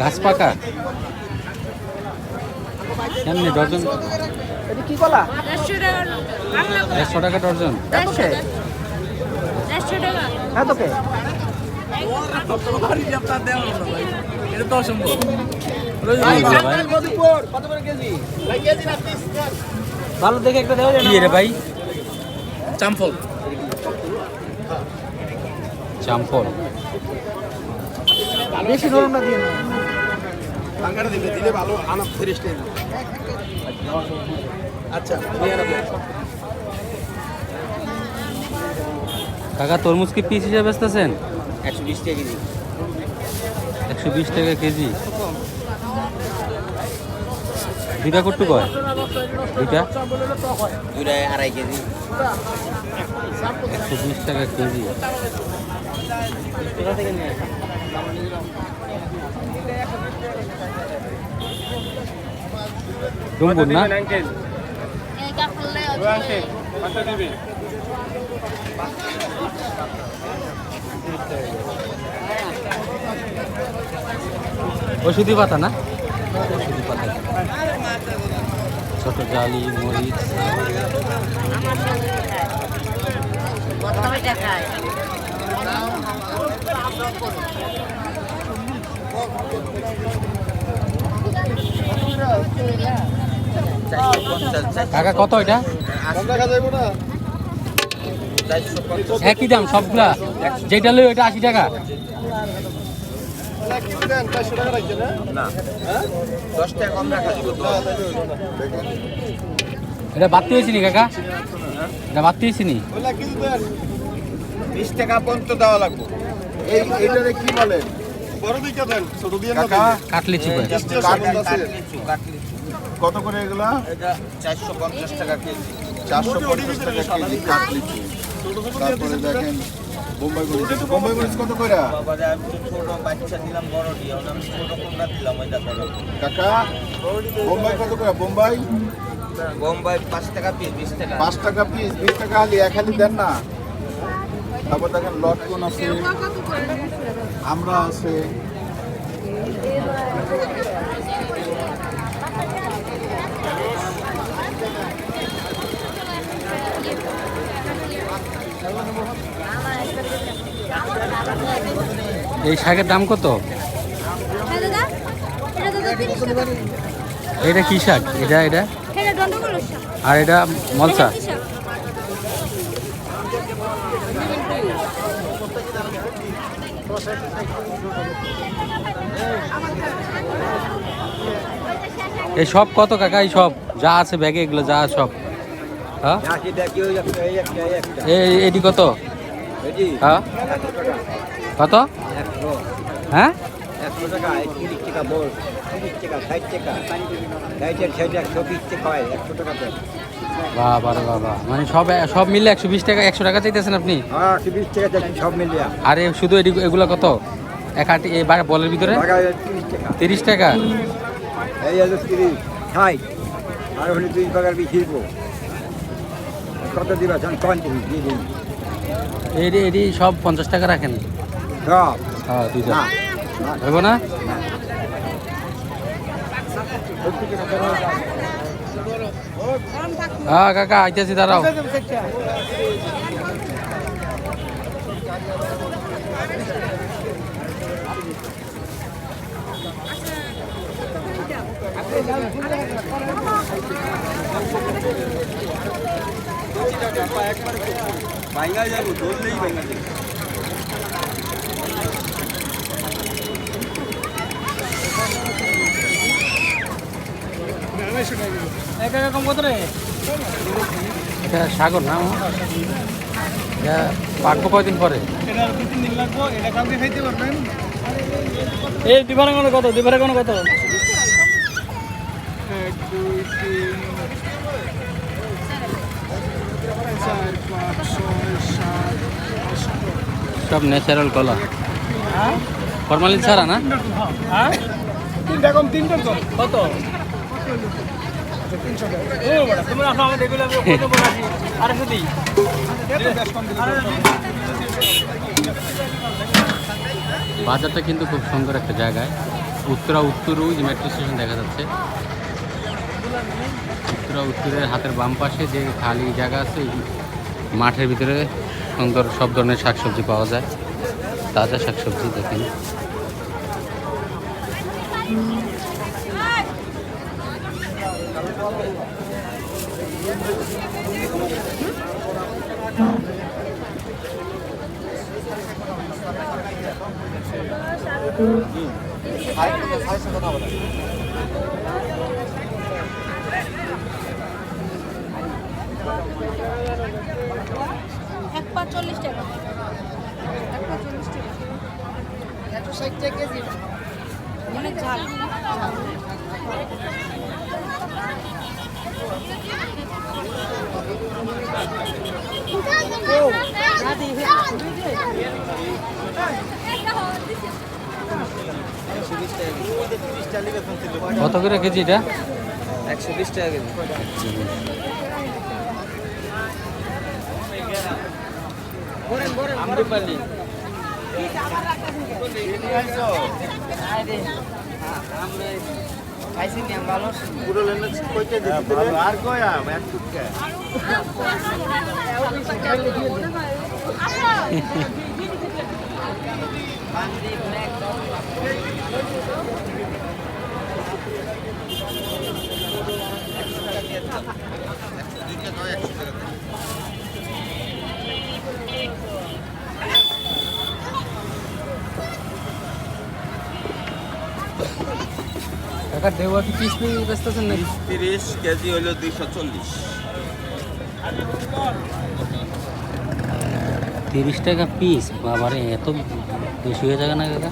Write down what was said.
গাছ পাকা? কেমনি ডজন? এটা কি কলা? দেড়শো টাকা বাংলা একশো টাকা ডজন? ভালো দেখে একটা দেওয়া যায় রে ভাই? চাম্পল চাম্পল বেশি না দিয়ে দিলে ভালো আনা ফ্রেশ আচ্ছা নিয়ে নেব কাকা তরমুজ কি পিস হিসেবে বেচতেছেন? একশো বিশ টাকা কেজি। একশো বিশ টাকা কেজি। দুইটা কটু কয়? দুইটা? দুটায় আড়াই কেজি। একশো বিশ টাকা কেজি। ডুম্বুর না? ওষুধি পাতা না? ওষুধি পাতা। ছোট জালি মরিচ। কত কত এটা? একই দাম সবগুলা? যেটা লই ওটা আশি টাকা টাকা? এটা বাড়তি হয়েছে নি কাকা? এটা বাড়তি হয়েছে নি? বিশ টাকা পর্যন্ত দেওয়া লাগবে। এই এইটারে কি বলেন বড় দিকে দেন ছোট দিয়ে না কাটলি চিপে কত করে এগুলা? এটা চারশো পঞ্চাশ টাকা কেজি। টাকা কেজি কাটলিচু। তারপরে দেখেন বোম্বাই মরিচ বোম্বাই মরিচ কত করে? বাবারে আমি তো ছোট বাচ্চা দিলাম বড় দিয়ে। আমি ছোট কোনটা দিলাম ওই দেখো কাকা বোম্বাই কত করে? বোম্বাই? বোম্বাই পাঁচ টাকা পিস বিশ টাকা। পাঁচ টাকা পিস বিশ টাকা হালি এক হালি দেন না। তারপর দেখেন লটকন আছে? আমরা আছে। এই শাকের দাম কত? হ্যাঁ এটা দাদা তিরিশ এটা কি শাক? এটা এটা? এটা দণ্ডগুলো শাক। আর এটা মলসা এটা কি শাক? এই সব কত কাকা এই সব যা আছে ব্যাগে এগুলো যা সব হ্যাঁ এই এটি কত হ্যাঁ কত হ্যাঁ টাকা টাকা টাকা টাকা টাকা বাবা রে বাবা মানে সব সব মিললে একশো বিশ টাকা একশো টাকা চাইতেছেন আপনি? হ্যাঁ সব মিলিয়া। আর শুধু এগুলো কত? এক আটি এই বলের ভিতরে? তিরিশ টাকা। এই হলো তিরিশ ষাট। আর হলে দুই টাকার বিশ কত দিবা পঞ্চাশ দিয়ে দিন। সব পঞ্চাশ টাকা রাখেন? সব। হ্যাঁ দুইটা। হইব না। হ্যাঁ কাকা আইতেছি দাঁড়াও। ভাঙা যাব ধরলেই ভাঙা যাব এক রকম কত রে এটা সাগর না এটা পাকবো কয়দিন পরে? এটা দু তিন দিন লাগবো? এটা কালকে খাইতে পারবেন? এই দিবারে কোনো কত? দিবারে কোনো কত? এক দুই তিন চার পাঁচ ছয় সাত সব ন্যাচারাল কলা ফরমালিন ছাড়া না? হ্যাঁ? তিনটা কম তিনটা কম। কত? বাজারটা কিন্তু খুব সুন্দর একটা জায়গায়। উত্তরা উত্তর যে মেট্রো স্টেশন দেখা যাচ্ছে। উত্তরা উত্তরের হাতের বাম পাশে যে খালি জায়গা আছে মাঠের ভিতরে সুন্দর সব ধরনের শাকসবজি পাওয়া যায়। তাজা শাকসবজি দেখেন। এক পা চল্লিশ টাকা। এক পা চল্লিশ টাকা। একশো ষাট টাকা কেজি। অনেক ঝাল। কত করে কেজি এটা? একশো বিশ টাকা কেজি। আমরুপালি। পুরো লেনে কইতে আর কয়া এক টুকা কাকা দেওয়া কি পিস পিস বেচতেছেন নাকি? তিরিশ কেজি হইল দুইশো চল্লিশ। তিরিশ টাকা পিস বাবারে এত বেশি হয়ে যাবে না কাকা?